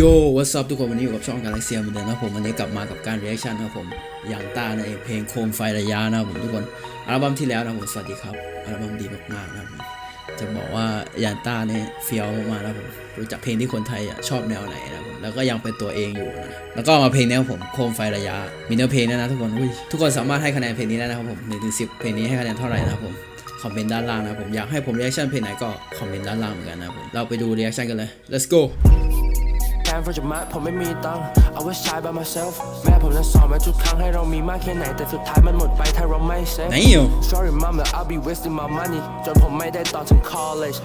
โย what's up ทุกคนวันนี้อยู่กับช่องกาแล็กเซียเหมือนเดิมนะผมวันนี้กลับมากับการ reaction นนะครับผมอย่างตาในเพลงโคมไฟระยะนะครับผมทุกคนอัลบั้มที่แล้วนะผมสวัสดีครับอัลบั้มดีมากๆนะผมจะบอกว่าอย่างตาเนี่ยเฟี้ยวมากๆนะครับผมรู้จักเพลงที่คนไทยชอบแนวไหนนะครับผมแล้วก็ยังเป็นตัวเองอยู่นะแล้วก็มาเพลงแนวผมโคมไฟระยะมีเนื้อเพลงด้วยนะทุกคนอุ้ยทุกคนสามารถให้คะแนนเพลงนี้ได้นะครับผมหนึ่งถึงสิบเพลงนี้ให้คะแนนเท่าไหร่นะครับผมคอมเมนต์ด้านล่างนะผมอยากให้ผม reaction เพลงไหนก็คอมเมนต์ด้านล่างเหมือนกันนะผมเราไปดู reaction กันเลย let's go แฟนจะมาผมไม่มีตังค์ I was shy by myself แม่ผมนั้นสอนมาทุกครั้งให้เรามีมากแค่ไหน แต่สุดท้ายมันหมดไปถ้าเราไม่เซฟ ไหนอยู่ Sorry mama I'll be wasting my money จนผมไม่ได้ต่อถึง college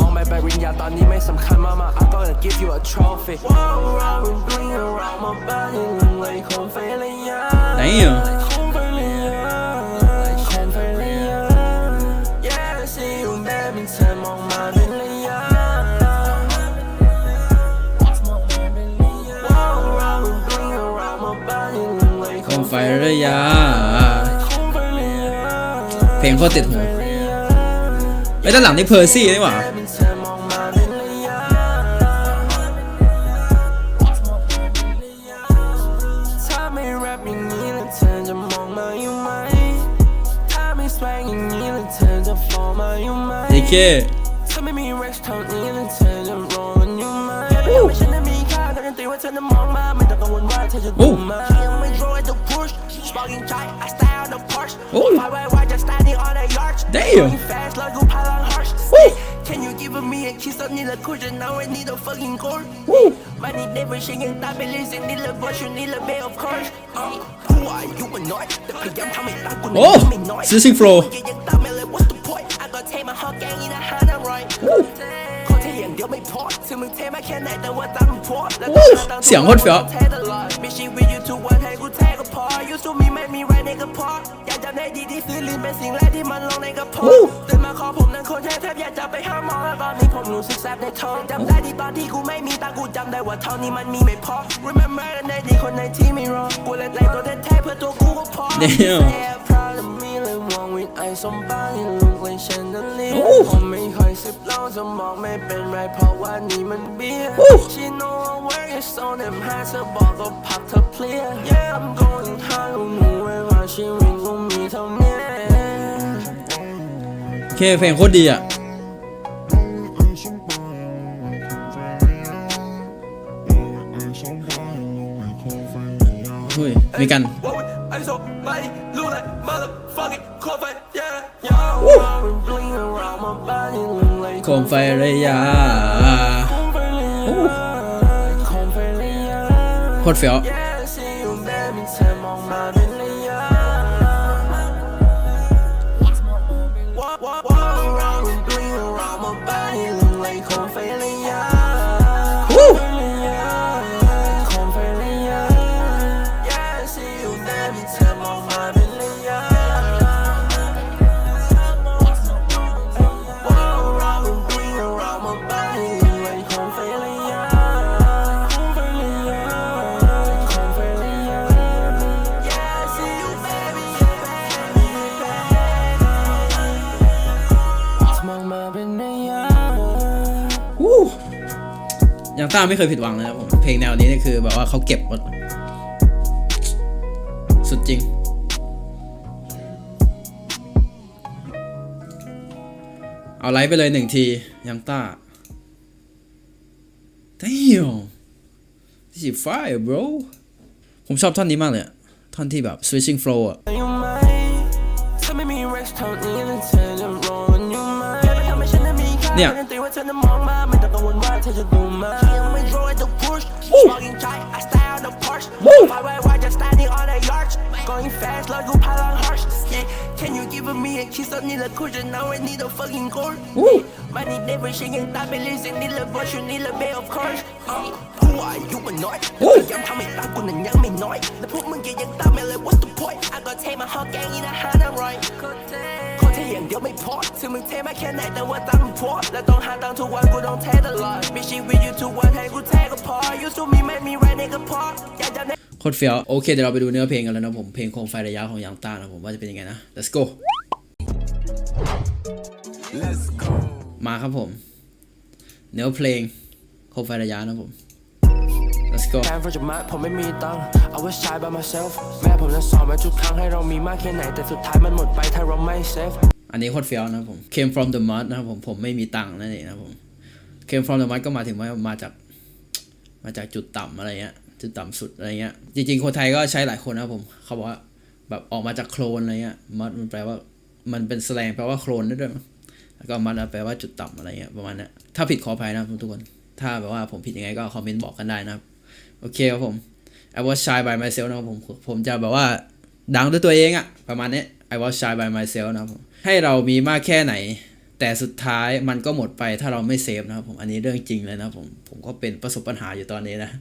มองไปปริญญาตอนนี้ไม่สำคัญ mama I'm gonna give you a trophy Walk around and bling around my body look like คง ไฟระยะเพลงโคตรติดหูไอ้ด้านหลังนี่เพอร์ซี่นี่หว่าถ้าไม่แรปอย่างนี้แล้วเธอจะมองมาอยู่ไหมถ้าไม่สวงอย่างนี้แล้วเธอจะฟอมาอยู่ไหมเอเคถ้าไม่มีเร็กเท่านี้แล้วเธอ push sparking tight I stay on the Porsche โอ้ไฟไว้ไว้ just standing on the yacht Damn. Going fast แล้วกูพลัง harsh Can you give me a kiss ตอนนี้ละคุณจะ now I need a fucking core มันนี่ never ฉันยังตามไปเรื่อยเสียงนี่ละ but you need a bit of course Uh, Who are you มันน้อยแต่พยายามทำให้ตามกูโอ้ไม่น้อย Switching flow ยังตามไม่เลย what's the point I got take my heart gang in a hand I'm right คนเท่อ ย่างไม่พอถึงมึงเท่มาแค่ไหนแต่ว่าตั้งพอและโอ้เสียงโคตรเฟี้ยวเท่ตลอดมีชีวิตอยู่ทุกวันให้กูเท่ก็พอ you to me make me right ในกระเพาะอยากจำได้ดีที่ซื้อลิ้นเป็นสิ่งแรกที่มันลงในกระเพาะตื่นมาขอผมนั้นคนแท้แทบอยากจะไปหาหมอแล้วตอนนี้ผมรู้สึกแสบในท้องจำได้ที่ตอนที่กูไม่มีตากูจำได้ว่าเท่านี้มันมีไม่พอ remember กันได้ดีคนในที่ไม่รอกูเล่นในตัวแท้ๆเพื่อตัวกูก็พอ ไอสมบัติลูกเลยฉันนั้นเลี้ยโอ้ผมไม่ค่อยสิบเหล้าจะมองไม่เป็นไรเพราะว่านี่มันเบียร์โอ้ She know I work is so damn hard เธอบอกก็พักเธอเพลีย Yeah I'm going hard รู้หนูไว้ว่าชีวิตกูมีเท่านี้โอเคเพลงโคตรดีอะเฮ้ยมีกัน What would I so body look like motherfucking coffin Yeah Yeah I'm bling around my body look like โคมไฟร โคมไฟระยะโคตรเฟี้ยว ยังต้าไม่เคยผิดหวังเลยนะผม เพลงแนวนี้นี่คือแบบว่าเขาเก็บหมด สุดจริง เอาไลฟ์ไปเลยหนึ่งทียังต้า Damn this is fire bro ผมชอบท่อนนี้มากเลยท่อนที่แบบ switching flow อะเนี้แล้วเธอจะรอมันอยู่ Woo. Woo. Going fast like you pile on harsh. Yeah, can you give me a kiss I need a cushion? Now I need a fucking gourd. Money never shaking, stop it, listen, need a voice, you need a bit of course. Uh, who are you annoyed? Woo. I'm coming back on the young me noise. The put my get your thumb, like what's the point? I got take my whole gang in a Hana right. อย่างเดียวไม่พอถึงมึงเท่มาแค่ไหนแต่ว่าตั้งพอและต้องหาตังค์ทุกวันกูต้องเท่ตลอดมีชีวิตอยู่ทุกวันให้กูเท่ก็พอ you to me make me right ในกระเพาะอยากจะได้โคตรเฟี้ยวโอเคเดี๋ยวเราไปดูเนื้อเพลงกันแล้วนะผมเพลงโคมไฟระยะของยังต้านะผมว่าจะเป็นยังไงนะ let's go มาครับผม เนื้อเพลงโคมไฟระยะนะผม let's go แฟน from จากมาผมไม่มีตังค์ I was shy by myself แม่ผมนั้นสอนมาทุกครั้งให้เรามีมากแค่ไหนแต่สุดท้ายมันหมดไปถ้าเราไม่ safe อันนี้โคตรเฟี้ยวนะผม came from the mud นะครับผมผมไม่มีตังค์นั่นเองนะผม came from the mud ก็มาถึงว่ามาจากมาจากจุดต่ำอะไรเงี้ยจุดต่ำสุดอะไรเงี้ยจริง ๆ คนไทยก็ใช้หลายคนนะผมเขาบอกว่าแบบออกมาจากโคลนอะไรเงี้ย mud มันแปลว่ามันเป็นแสลงแปลว่าโคลนด้ด้วยมั้งแล้วก็ mud แปลว่าจุดต่ำอะไรเงี้ยประมาณนั้ถ้าผิดขออภัยนะครับทุกคน ถ้าแบบว่าผมผิดยังไงก็คอมเมนต์บอกกันได้นะครับ โอเคครับผม I was shy by myself นะครับผมผมจะแบบว่าดังด้วยตัวเองอะประมาณนี้ I was shy by myself นะครับผม ให้เรามีมากแค่ไหน แต่สุดท้ายมันก็หมดไปถ้าเราไม่เซฟนะครับผมอันนี้เรื่องจริงเลยนะผมผมก็เป็นประสบปัญหาอยู่ตอนนี้นะ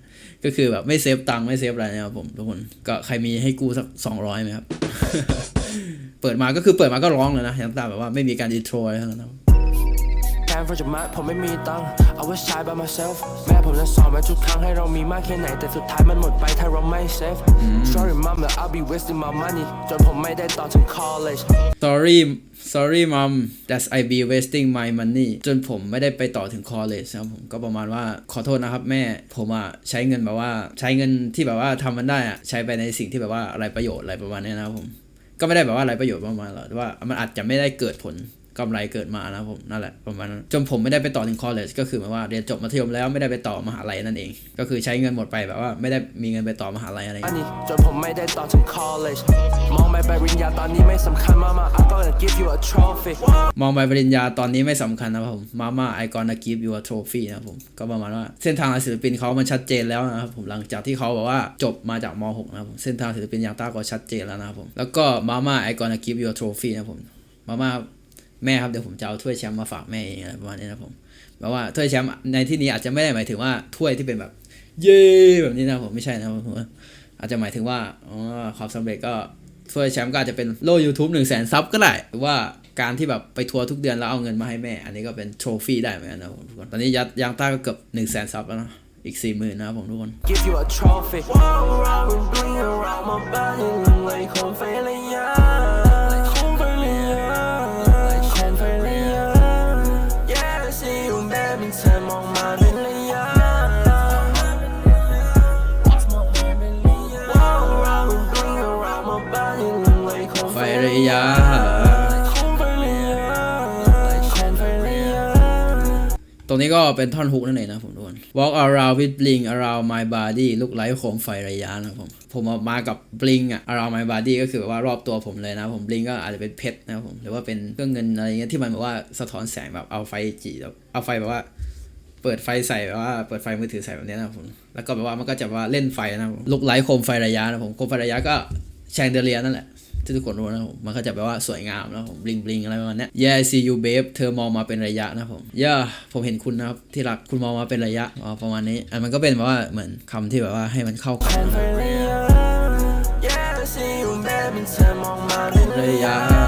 ก็คือแบบไม่เซฟตังค์ไม่เซฟอะไรนะครับผมทุกคนก็ใครมีให้กู้สักสองร้อยไหมครับ เปิดมาก็คือเปิดมาก็ร้องเลยนะยังตามแบบว่าไม่มีการอินโทรอะไรทั้งนั้น นะครับแฟน from จากมาผมไม่มีตังค์ I was shy by myself แม่ผมนั้นสอนมาทุกครั้งให้เรามีมากแค่ไหน แต่สุดท้ายมันหมดไปถ้าเราไม่ safe Sorry mom but I'll be wasting my money จนผมไม่ได้ต่อถึง college sorry sorry mom that I be wasting my money จนผมไม่ได้ไปต่อถึง college นะครับผมก็ประมาณว่าขอโทษนะครับแม่ผมอะใช้เงินแบบว่าใช้เงินที่แบบว่าทำมันได้อะใช้ไปในสิ่งที่แบบว่าอะไรประโยชน์อะไรประมาณเนี้ยนะครับผมก็ไม่ได้แบบว่าอะไรประโยชน์ประมาณหรอกแต่ว่ามันอาจจะไม่ได้เกิดผล กำไรเกิดมานะครับผมนั่นแหละประมาณนั้นจนผมไม่ได้ไปต่อถึง college ก็คือหมายว่าเรียนจบมัธยมแล้วไม่ได้ไปต่อมหาลัยนั่นเอง ก็คือใช้เงินหมดไปแบบว่าไม่ได้มีเงินไปต่อมหาลัยอะไรอย่างเงี้ย money จนผมไม่ได้ต่อถึง college มองไปปริญญาตอนนี้ไม่สำคัญมากๆ I'm gonna give you a trophy มองใบปริญญาตอนนี้ไม่สำคัญนะครับผมมาม่าไอคอน give you a trophy นะครับผมก็ประมาณว่าเส้นทางศิลปินเขามันชัดเจนแล้วนะครับผมหลังจากที่เขาแบบว่าจบมาจากม .6 นะครับผมเส้นทางศิลปินอย่างต้าก็ชัดเจนแล้วนะครับผมแล้วก็มาม่าไอคอน give you a trophy นะครับผมมาม่า แม่ครับเดี๋ยวผมจะเอาถ้วยแชมป์มาฝากแม่เองอะไรประมาณนี้นะผมแบบว่าถ้วยแชมป์ในที่นี้อาจจะไม่ได้หมายถึงว่าถ้วยที่เป็นแบบ เย้แบบนี้นะผมไม่ใช่นะผมอาจจะหมายถึงว่าอ๋อความสำเร็จก็ถ้วยแชมป์ก็อาจจะเป็นโล่ YouTube 1 0 0 0 0แสนซับก็ได้หรือว่าการที่แบบไปทัวร์ทุกเดือนแล้วเอาเงินมาให้แม่ อันนี้ก็เป็นโทรฟี่ได้เหมือนกันนะผมทุกคนตอนนี้ยัดยางต้าก็เกือบ1 0 0 0 0แสนซับแล้วนะอีก4 0,000นะครับผมทุกคน give รงนี้ก็เป็นท่อนฮุกนั่นเองนะผมทุกคน walk around with bling around my body look like โคมไฟระยะนะผม ผมมากับ bling อะ around my body ก็คือแบบว่ารอบตัวผมเลยนะผม bling ก็อาจจะเป็นเพชรนะผม หรือว่าเป็นเครื่องเงินอะไรเงี้ยที่มันแบบว่าสะท้อนแสงแบบเอาไฟจีแบบเอาไฟแบบว่าเปิดไฟใส่แบบว่าเปิดไฟมือถือใส่แบบนี้นะผม แล้วก็แบบว่ามันก็จะว่าเล่นไฟนะผมลุกไลท์โคมไฟระยะนะผม โคมไฟระยะก็แชงเดเลียนั่นแหละ ที่ทุกคนรู้นะผมมันก็จะแปลว่าสวยงามนะผมบลิงบลิงอะไรประมาณนี้ Yeah I see you babe เธอมองมาเป็นระยะนะผม Yeah ผมเห็นคุณนะครับที่รักคุณมองมาเป็นระยะอ๋อประมาณนี้อันมันก็เป็นแบบว่าเหมือนคำที่แบบว่าให้มันเข้ากันระยะ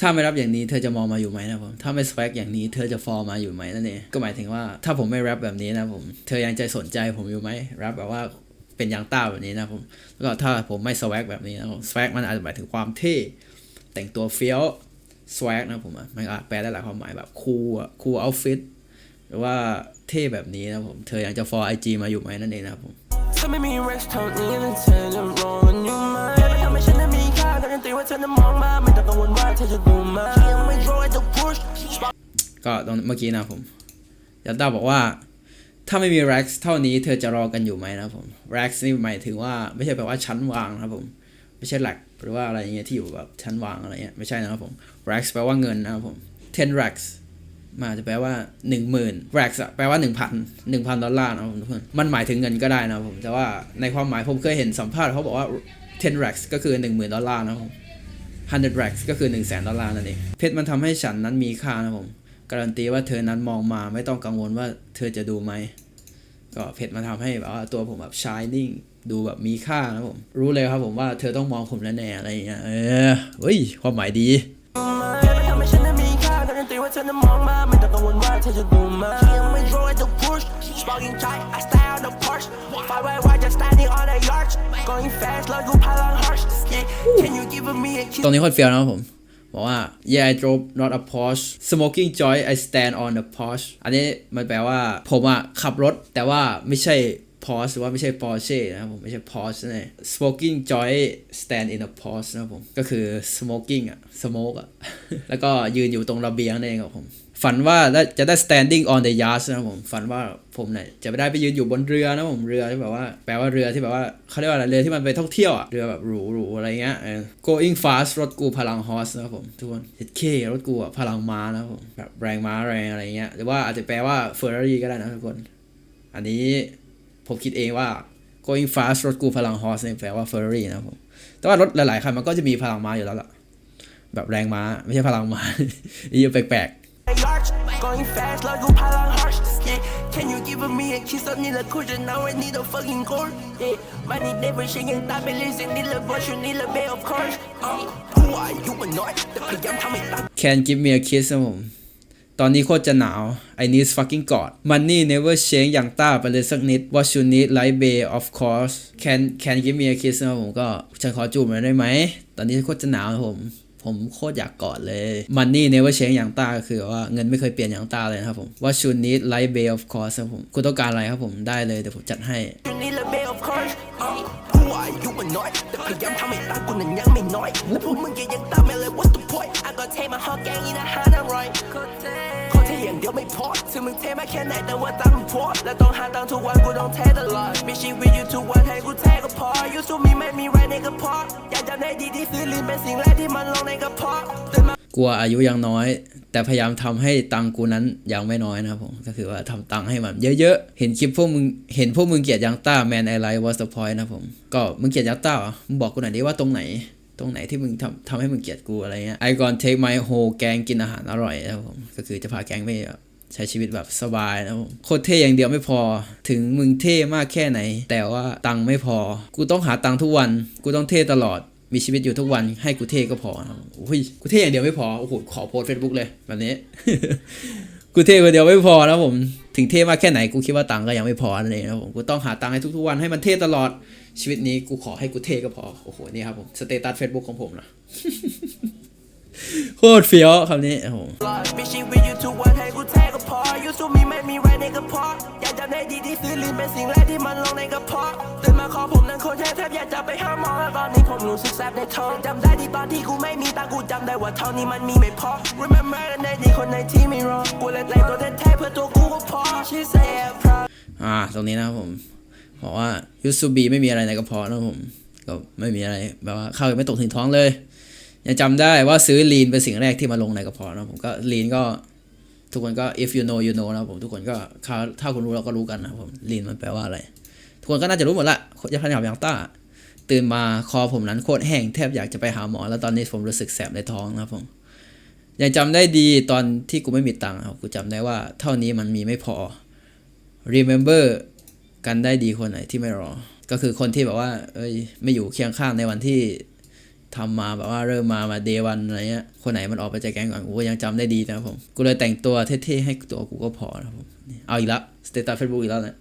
ถ้าไม่รับอย่างนี้เธอจะมองมาอยู่ไหมนะผมถ้าไม่สเปกอย่างนี้เธอจะฟอร์มาอยู่ไหมนั่นเองก็หมายถึงว่าถ้าผมไม่แรปแบบนี้นะผมเธอยังใจสนใจผมอยู่ไหมแรปแบบว่าเป็นยังต้าแบบนี้นะผมแล้วก็ถ้าผมไม่สวกแบบนี้นะผมสวกมันอาจจะหมายถึงความเท่แต่งตัวเฟี้ยวสวกนะผมมันอาจแปลได้หลายความหมายแบบคูลอะคูลเอาฟิตหรือว่าเท่แบบนี้นะผม เธอยังจะฟอร์ไอจีมาอยู่ไหมนั่นเองนะครับผม เธอจะมองมาไม่ต้องกังวลว่าเธอจะดูมายังไม่รอให้เธอ push ก็ตรงเมื่อกี้นะผมยันต้าบอกว่า ถ้าไม่มี Rex เท่านี้เธอจะรอกันอยู่ไหมนะครับผม Rex นี่หมายถึงว่าไม่ใช่แปลว่าชั้นวางนะครับผมไม่ใช่ rack หรือว่าอะไรอย่างเงี้ยที่อยู่แบบชั้นวางอะไรเงี้ยไม่ใช่นะครับผม Rex แปลว่าเงินนะครับผม10 Rex มาจะแปลว่า 10,000 Rex อะแปลว่า 1,000 1,000 ดอลลาร์นะครับทุกคนมันหมายถึงเงินก็ได้นะครับผมแต่ว่าในความหมายผมเคยเห็นสัมภาษณ์เขาบอกว่า10 Rex ก็คือ 10,000 ดอลลาร์นะครับผม 100 racks ก็คือ 1 0 0 0 0 0 ดอลลาร์นั่นเอง เพชรมันทำให้ฉันนั้นมีค่านะผม การันตีว่าเธอนั้นมองมาไม่ต้องกังวลว่าเธอจะดูไหม ก็เพชรมันทำให้แบบว่าตัวผมแบบ shining ดูแบบมีค่านะผม รู้เลยครับผมว่าเธอต้องมองผมแน่ๆอะไรอย่างเงี้ย เออเฮ้ย ความหมายดีทำให้ฉันนั้นมีค่าการันตีว่าเธธอนั้นมองมาไม่ต้องกังวลว่าเธอจะดูมายังไม่ draw at the push sparking tight I stay on the Porsche ไฟไวไว just standing on the yacht going fast แล้วกูพลัง harsh yeah can you give me a kiss ตรงนี้โคนเฟียวนะครับผมบอกว่า yeah I drove not a Porsche smoking joint I stand on the Porsche อันนี้มันแปลว่าผมอะขับรถแต่ว่าไม่ใช่ Porsche หรือว่าไม่ใช่ Porsche นะครับผมไม่ใช่ Porsche นั่นเอง smoking joint stand in a Porsche นะครับผมก็คือ smoking อะ smoke อะแล้วก็ยืนอยู่ตรงระเบียงนั่นเองครับผม ฝันว่าจะได้ standing on the yacht นะผม ฝันว่าผมเนี่ยจะไม่ได้ไปยืนอยู่บนเรือนะผมเรือที่แบบว่าแปลว่าเรือที่แบบว่าเขาเรียกว่าอะไรเรือที่มันไปท่องเที่ยวอะเรือแบบหรูหรูอะไรเงี้ย going fast รถกูพลัง horse นะครับผมทุกคนเฮ็ดเครถกูอะพลังม้านะผมแบบแรงม้าแรงอะไรเงี้ยหรือว่าอาจจะแปลว่า Ferrari ก็ได้นะทุกคน อันนี้ผมคิดเองว่า going fast รถกูพลัง horse เนี่ยแปลว่า Ferrari นะผมแต่ว่ารถหลายๆคันมันก็จะมีพลังม้าอยู่แล้วล่ะแบบแรงม้าไม่ใช่พลังม้าอีแปลก yacht going fast แล้วกูพลัง harsh yeah can you give me a kiss ตอนนี้ละกูจะเอาไอ้นี่ต้อง fucking gold yeah มันนี่ never ฉันยังตามไปเลยสิ่งนี้ละ but you need a bit of course uh, who are you a noise แต่พยายามทำให้ตาม can give me a kiss นะผมตอนนี้โคตรจะหนาว I need fucking god money never change อย่างต้าไปเลยสักนิด what you need like bay of course can can give me a kiss นะผมก็ฉันขอจูบหน่อยได้ไหม ตอนนี้โคตรจะหนาวผม ผมโคตรอยากกอดเลย money never change อย่างตาก็คือว่าเงินไม่เคยเปลี่ยนอย่างตาเลยนะครับผม what you need like bay of course ครับผมคุณต้องการอะไรครับผมได้เลยเดี๋ยวผมจัดให้พวกมึงยังตามไม่เลย what's the point I got take my whole gang in a มึงเทมาแค่ไหนแต่ว่าตังค์พอและต้องหาตังทุกวันกูต้องเทตลอดมีชีวิตอยู่ทุกวันให้กูเทก็พอ you to me ไม่มีไรในกระเพาะอยากจำได้ดีที่ซื้อลิ้นเป็นสิ่งแรกที่มันลงในกระเพาะตื่นมากลัวอายุยังน้อย แต่พยายามทำให้ตังกูนั้นยังไม่น้อยนะครับผมก็คือว่าทำตังให้มันเยอะๆ เห็นคลิปพวกมึงเห็นพวกมึงเกียดยังต้าแมนไอไลท์วอสต์พอยต์นะผมก็มึงเกียดยังต้าเหรอมึงบอกกูหน่อยดิว่าตรงไหนตรงไหนที่มึงทำทำให้มึงเกลียดกูอะไรเงี้ย I gonna take my whole แกงกินอาหารอร่อยนะครับผมก็คือจะพาแกงไป ใช้ชีวิตแบบสบายนะครับผมโคตรเท่อย่างเดียวไม่พอ ถึงมึงเท่มากแค่ไหน แต่ว่าตังค์ไม่พอ กูต้องหาตังค์ทุกวัน กูต้องเท่ตลอดมีชีวิตอยู่ทุกวันให้กูเท่ก็พอโอ้ยกูเท่อย่างเดียวไม่พอโอ้โหขอโพสเฟซบุ๊กเลยแบบนี้ กูเท่คนเดียวไม่พอนะผม ถึงเท่มากแค่ไหนกูคิดว่าตังค์ก็ยังไม่พอนั่นเองนะผมกูต้องหาตังค์ให้ทุกๆวันให้มันเท่ตลอดชีวิตนี้กูขอให้กูเท่ก็พอโอ้โหนี่ครับผมสเตตัสเฟซบุ๊กของผมนะโคตรเฟี้ยวคำนี้โอ้โห you to me ไม่มีไรในกระเพาะอยากจำได้ดีที่ซื้อลิ้นเป็นสิ่งแรกที่มันลงในกระเพาะตื่นมาขอผมนั้นคนแทบแทบอยากจะไปหาหมอแล้วตอนนี้ผมรู้สึกแสบในท้องจำได้ที่ตอนที่กูไม่มีตังกูจำได้ว่าเท่านี้มันมีไม่พอ remember กันได้ดีคนในที่ไม่รอกูเล่นเล่นตัวแท้ๆเพื่อตัวกูก็พอ she said proud อ่าตรงนี้นะครับผมบอกว่ายูซูบีไม่มีอะไรในกระเพาะนะผมก็ไม่มีอะไรแบบว่าข้าวยังไม่ตกถึงท้องเลยยังจำได้ว่าซื้อลีนเป็นสิ่งแรกที่มาลงในกระเพาะนะผมก็ลีนก็ ทุกคนก็ if you know you know นะครับผมทุกคนก็ถ้าถ้าคุณรู้เราก็รู้กันนะครับผมลีนมันแปลว่าอะไร ทุกคนก็น่าจะรู้หมดละยาพันยาอย่างต้า ตื่นมาคอผมนั้นโคตรแห้งแทบอยากจะไปหาหมอ แล้วตอนนี้ผมรู้สึกแสบในท้องนะครับผมยังจำได้ดีตอนที่กูไม่มีตังค์ครับกูจำได้ว่าเท่านี้มันมีไม่พอ remember กันได้ดีคนไหนที่ไม่รอ ก็คือคนที่แบบว่า เอ้ยไม่อยู่เคียงข้างในวันที่ ทำมาแบบว่าเริ่มมามาเดวันอะไรเงี้ยคนไหนมันออกไปจากแก๊งก่อนกูก็ยังจำได้ดีนะครับผม กูเลยแต่งตัวเท่ๆให้ตัวกูก็พอนะครับผมเอาอีกละสเตตัสเฟซบุ๊กอีกแล้วเนี่ย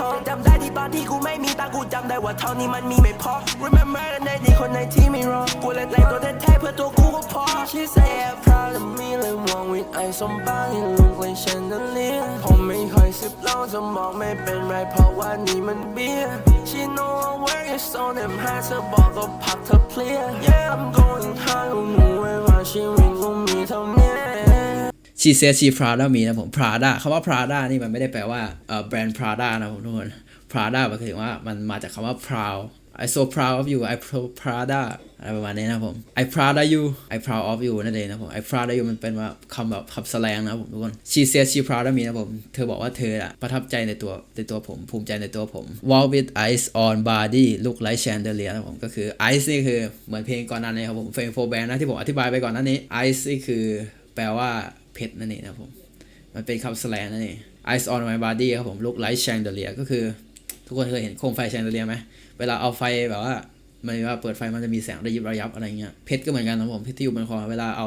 ทองจำได้ที่ตอนที่กูไม่มีตังกูจำได้ว่าเท่านี้มันมีไม่พอ remember กันได้ดีคนในที่ไม่รอ กูเล่นเล่นตัวแท้ๆเพื่อตัวกูก็พอ she said proud of me เลยมองวิดไอสมบัติลูกเลยฉันนั้นเลี้ยงผมไม่ค่อยสิบเล้าจะมองไม่เป็นไรเพราะว่านี่มันเบียร์ she know I work is so damn hard เธอบอกก็พักเธอเพลีย yeah I'm going hard รู้หนู ชีเซชีพราด้ามีนะผมพราด้าคำว่าพราด้านี่มันไม่ได้แปลว่าแบรนด์พราด้านะผมทุกคนพราด้าหมายถึงว่ามันมาจากคำว่า proud I so proud of you I pro Prada อะไรประมาณนี้นะผม I proud of you I proud of you นั่นเองนะผม I proud of you มันเป็นว่าคำแบบคำแสลงนะผมทุกคน she said she proud of me นะผม เธอบอกว่าเธออะประทับใจในตัวในตัวผม ภูมิใจในตัวผม walk with ice on body look like chandelier นะผมก็คือ ice นี่คือเหมือนเพลงก่อนหน้านี้ครับผม Fame for Band นะที่ผมอธิบายไปก่อนหน้านี้ ice นี่คือแปลว่า เพชรนั่นเองนะผม มันเป็นคำแสลงนั่นเอง Ice on my body ครับผม look like chandelier ก็คือ ทุกคนเคยเห็นโคมไฟ chandelier ไหมเวลาเอาไฟแบบว่ามันว่าเปิดไฟมันจะมีแสงระยิบระยับอะไรเงี้ยเพชรก็เหมือนกันนะผมเพชรที่อยู่บนคอเวลาเอา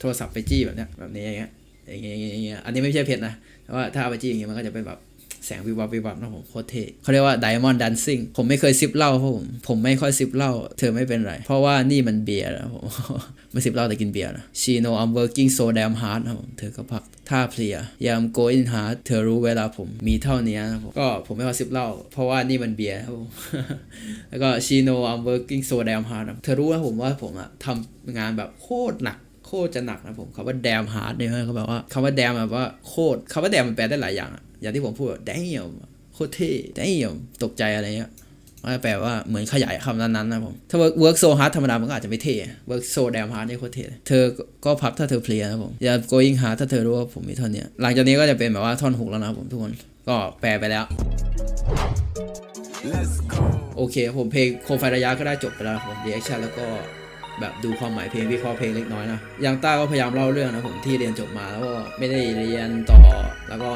โทรศัพท์ไปจี้แบบเนี้ยแบบนี้อย่างเงี้ยอย่างเงี้ยอย่างเงี้ยอันนี้ไม่ใช่เพชรนะแต่ว่าถ้าเอาไปจี้อย่างเงี้ยมันก็จะเป็นแบบ แสงวิบวับวิบวับนะผมโคตรเท่เขาเรียกว่า Diamond Dancing ผมไม่เคยซิปเหล้าเพราะผมผมไม่ค่อยซิปเหล้าเธอไม่เป็นไร เพราะว่านี่มันเบียร์นะผมไม่ซิปเหล้าแต่กินเบียร์นะ She know I'm working so damn hard นะผมเธอก็พักท่าเพลีย Yeah I'm going hard เธอรู้เวลาผมมีเท่านี้นะผมก็ผมไม่ค่อยซิปเหล้าเพราะว่านี่มันเบียร์ครับผมแล้วก็ She know I'm working so damn hard นะเธอรู้นะผมว่าผมอะทำงานแบบโคตรหนัก คตรจะหนักนะผมคำว่า damn hard เนี่ยเขาแบบว่าคำว่า damn แบบว่าโคตรคำว่า damn มันแปลได้หลายอย่างอย่างที่ผมพูด damn โคตรเท่ damn ตกใจอะไรเงี้ยมันแปลว่าเหมือนขยายคำนั้นๆนะผมถ้า work work so hard ธรรมดามันก็อาจจะไม่เท่ work so damn hard นี่โคตรเท่เธอก็พักถ้าเธอเพลียนะผมอย่า going hard ถ้าเธอรู้ว่าผมมีท่านี้หลังจากนี้ก็จะเป็นแบบว่าท่อนหกแล้วนะผมทุกคนก็แปลไปแล้วโอเคผมเพลงโคไฟระยะก็ได้จบไปแล้วผมรีแอคชั่นแล้วก็ แบบดูความหมายเพลงวิเคราะห์เพลงเล็กน้อยนะยังต้าก็พยายามเล่าเรื่องนะผมที่เรียนจบมาแล้วก็ไม่ได้เรียนต่อ แล้วก็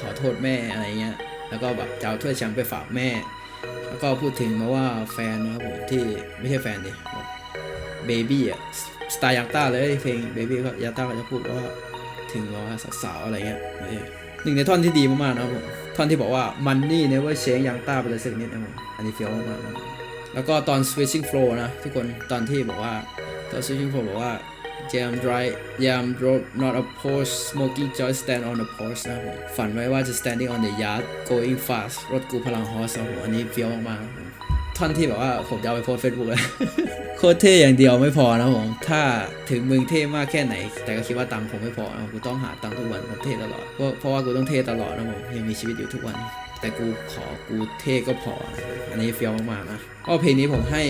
ขอโทษแม่อะไรเงี้ยแล้วก็แบบจะเอาถ้วยแชมป์ไปฝากแม่ แล้วก็พูดถึงมาว่าแฟนนะครับผมที่ไม่ใช่แฟนดิเบบี้อะสไตล์ยังต้าเลยเพลงเบบี้ก็ยังต้าก็จะพูดว่าถึงว่าสาวๆอะไรเงี้ยหนึ่งในท่อนที่ดีมากๆนะครับผมท่อนที่บอกว่า money never change ยังต้าไปเลยสักนิดนะผมอันนี้เฟี้ยวมากๆ แล้วก็ตอน switching flow นะทุกคนตอนที่บอกว่าตอน switching flow บอกว่า jam dry jam drop not a Porsche smoking joy stand on the porch นะผมฝันไว้ว่าจะ standing on the yard going fast รถกูพลังฮอสนะผมอันนี้เฟี้ยวมากๆท่อนที่แบบว่าผมจะเอาไปโพสเฟซบุ๊กเลยโคตรเท่อย่างเดียวไม่พอนะผมถ้าถึงมึงเท่มากแค่ไหน แต่ก็คิดว่าตังค์ผมไม่พอนะกูต้องหาตังค์ทุกวันผมเท่ตลอดเพราะเพราะว่ากูต้องเท่ตลอดนะผมยังมีชีวิตอยู่ทุกวัน แต่กูขอกูเท่ก็พอ อันนี้เฟี้ยวมากๆนะก็เพลงนี้ผมให้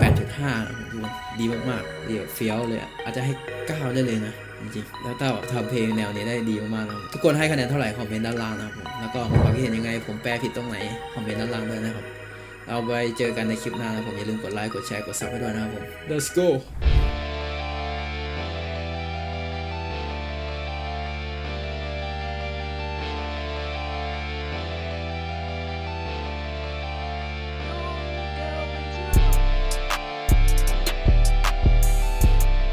8.5นะผมทุกคนดีมากๆดีแบบเฟี้ยวเลยอาจจะให้ 9 ได้เลยนะจริงๆแล้วต้าแบบทำเพลงแนวนี้ได้ดีมากๆนะทุกคนให้คะแนนเท่าไหร่คอมเมนต์ด้านล่างนะครับผมแล้วก็ความคิดเห็นยังไง ผมแปลผิดตรงไหนคอมเมนต์ด้านล่างด้วยนะครับ เราไปเจอกันในคลิปหน้านะผมอย่าลืมกดไลค์กดแชร์กดซับให้ด้วยนะครับผม let's go